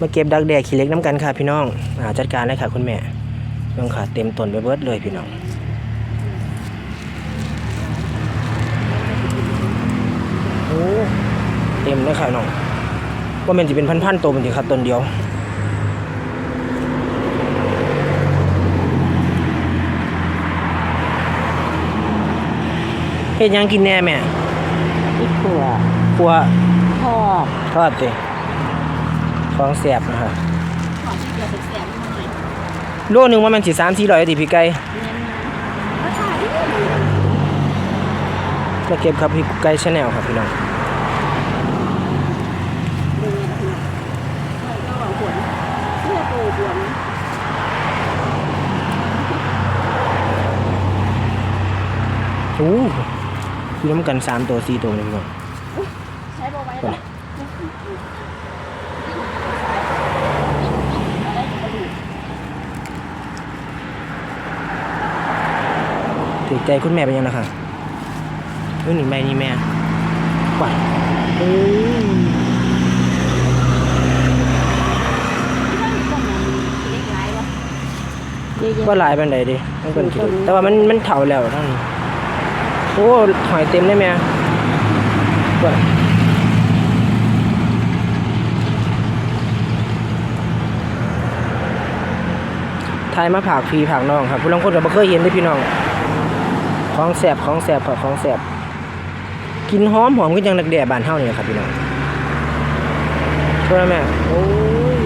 มาเก็บดักแดกขี้เหล็กน้ำกันค่ะพี่น้องอ่าจัดการเลยค่ะคุณแม่เบิ่งค่ะเต็มต้นไปเบิดเลยพี่น้องโอ้เต็มเลยค่ะน้องว่ามันจะเป็นพันๆตัวมันสิครับต้นเดียวเฮ็ดหยังกินแน่แม่อีกขัวกลัวทอดทอดสิ ของแสบนะครับของที่เกี่ยวกับแสบหน่อยโลหนึงว่ามันสิสามสี่ร้อยติพี่ไก่เน้นมาราคาที่ดีมาเก็บครับพี่ไก่ชาแนลครับพี่น้องดูเนี่ยคือก็หวังผลเสื้อโตบวมโอ้คือน้ำกันสามตัวสี่ตัวเลยพี่น้องใช้โบไว้ ก่อน แบบ นะ ถือใจคุณแม่เป็นยังนะคะเฮ้ยหนีไปนี่แม่กว่าเอ้ยเล็กร้ายวะเยอะว่าหลายเป็นไดดิมันเป็นกี่แต่ว่ามันมันเถ่าแล้วทั้งนี้โอ้หอยเต็มได้แม่กว่าทายมาผากพี่ผากน้องครับผู้ลางคนก็บ่เคยเห็นได้อพี่น้อง ของแสบของแสบครับของแสบกินหอมหอมก็ยังนักแด่บานเฮานี่ครับพี่น้องช่วยแม่โอ้ย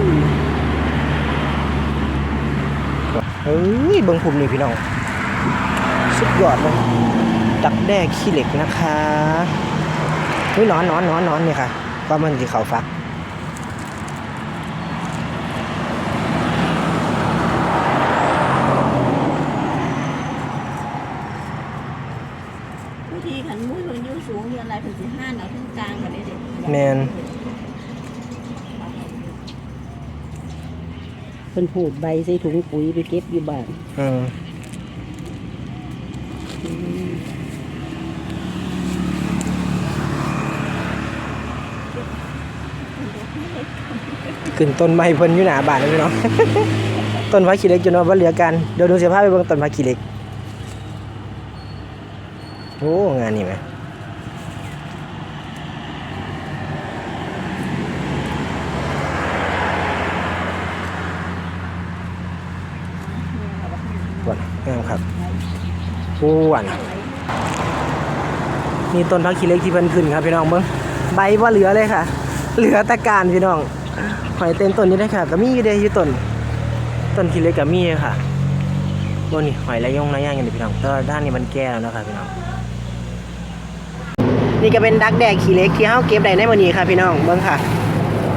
เฮ้ยเบิ่งผมนี่พี่น้องสุดยอดเลยดักแด้ขี้เหล็กนะคะเฮ้ยนอนนอนนอนนอนเนี่ยค่ะว่ามันสิเขาฟัก ทีขันมุ้ยมันยุ่สูงเรียนอะไรเป็นสิห้าเอาขึ้นกลางกันเลยเด็กแมน เพิ่นผูดใบใส่ถุงปุ๋ยไปเก็บอยู่บ้านอืมขึ้นต้นไม้เพิ่นอยู่หน้าบ้านเลยพี่น้องต้นพักขี้เหล็กจนว่าบ่เหลือกันเดี๋ยวดูเสียภาพไปเบิ่งต้นพักขี้เหล็กโอ้ งานนี่ไหมหวานงามครับโอ้หวานมีต้นพักขี้เล็กที่เพิ่นขึ้นครับพี่น้องเบิ่งใบว่าเหลือเลยค่ะ เหลือตะการพี่น้องหอยเต็มต้นนี้ได้ค่ะก็มีอยู่เด้อยู่ต้นต้นขี้เล็กก็มีค่ะบนนี่หอยระยงระย่างอย่างเดียวพี่น้องแต่ด้านนี้มันแก่แล้วนะครับพี่น้อง นี่ก็เป็นดักแดกขี้เล็กที่เฮาเก็บได้ในมื้อนี้ค่ะพี่น้องเบิ่งค่ะ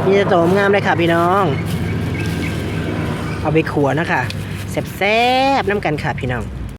นี่จะโตมงามเลยค่ะพี่น้อง เอาไปขัวนะคะแซ่บๆน้ำกันค่ะพี่น้อง